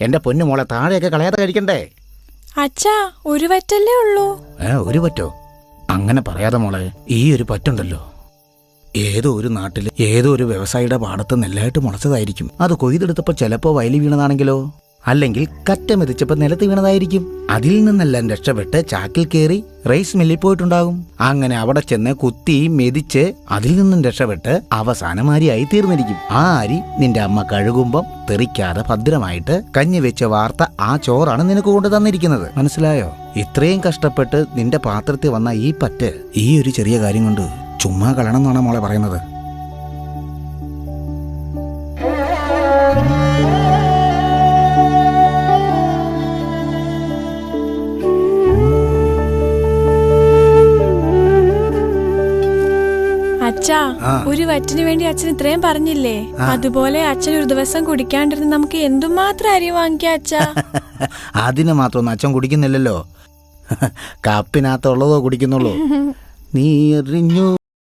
എന്റെ പൊന്നു മോളെ താഴെയൊക്കെ കളയാതെ കഴിക്കണ്ടേ? അച്ഛാ ഒരു പറ്റല്ലേ ഉള്ളൂ. ഏ ഒരു പറ്റോ അങ്ങനെ പറയാതെ മോളെ ഈ ഒരു പറ്റുണ്ടല്ലോ. ഏതോ ഒരു നാട്ടിൽ ഏതോ ഒരു വ്യവസായിയുടെ പാടത്ത് നെല്ലായിട്ട് മുളച്ചതായിരിക്കും. അത് കൊയ്തെടുത്തപ്പോ ചിലപ്പോ വയലി വീണതാണെങ്കിലോ? അല്ലെങ്കിൽ കറ്റ മെതിച്ചപ്പോ നിലത്ത് വീണതായിരിക്കും. അതിൽ നിന്നെല്ലാം രക്ഷപ്പെട്ട് ചാക്കിൽ കയറി റൈസ് മില്ലിൽ പോയിട്ടുണ്ടാകും. അങ്ങനെ അവിടെ ചെന്ന് കുത്തി മെതിച്ച് അതിൽ നിന്നും രക്ഷപ്പെട്ട് അവസാനം അരിയായി തീർന്നിരിക്കും. ആ അരി നിന്റെ അമ്മ കഴുകുമ്പം തെറിക്കാതെ ഭദ്രമായിട്ട് കഞ്ഞി വെച്ച വാർത്ത ആ ചോറാണ് നിനക്ക് കൊണ്ടു തന്നിരിക്കുന്നത്. മനസ്സിലായോ? ഇത്രയും കഷ്ടപ്പെട്ട് നിന്റെ പാത്രത്തിൽ വന്ന ഈ പറ്റ് ഈ ഒരു ചെറിയ കാര്യം കൊണ്ട് ചുമ്മാ കളണം എന്നാണ് മോളെ പറയുന്നത്. അച്ഛാ ഒരു വറ്റിന് വേണ്ടി അച്ഛൻ ഇത്രയും പറഞ്ഞില്ലേ? അതുപോലെ അച്ഛൻ ഒരു ദിവസം കുടിക്കാണ്ടിരുന്ന് നമുക്ക് എന്തുമാത്രം അരി വാങ്ങിക്കാം അച്ഛാ? അതിന് മാത്രം അച്ഛൻ കുടിക്കുന്നില്ലല്ലോ. കപ്പിനകത്തുള്ളതോ കുടിക്കുന്നുള്ളൂ. നീ എറിഞ്ഞു.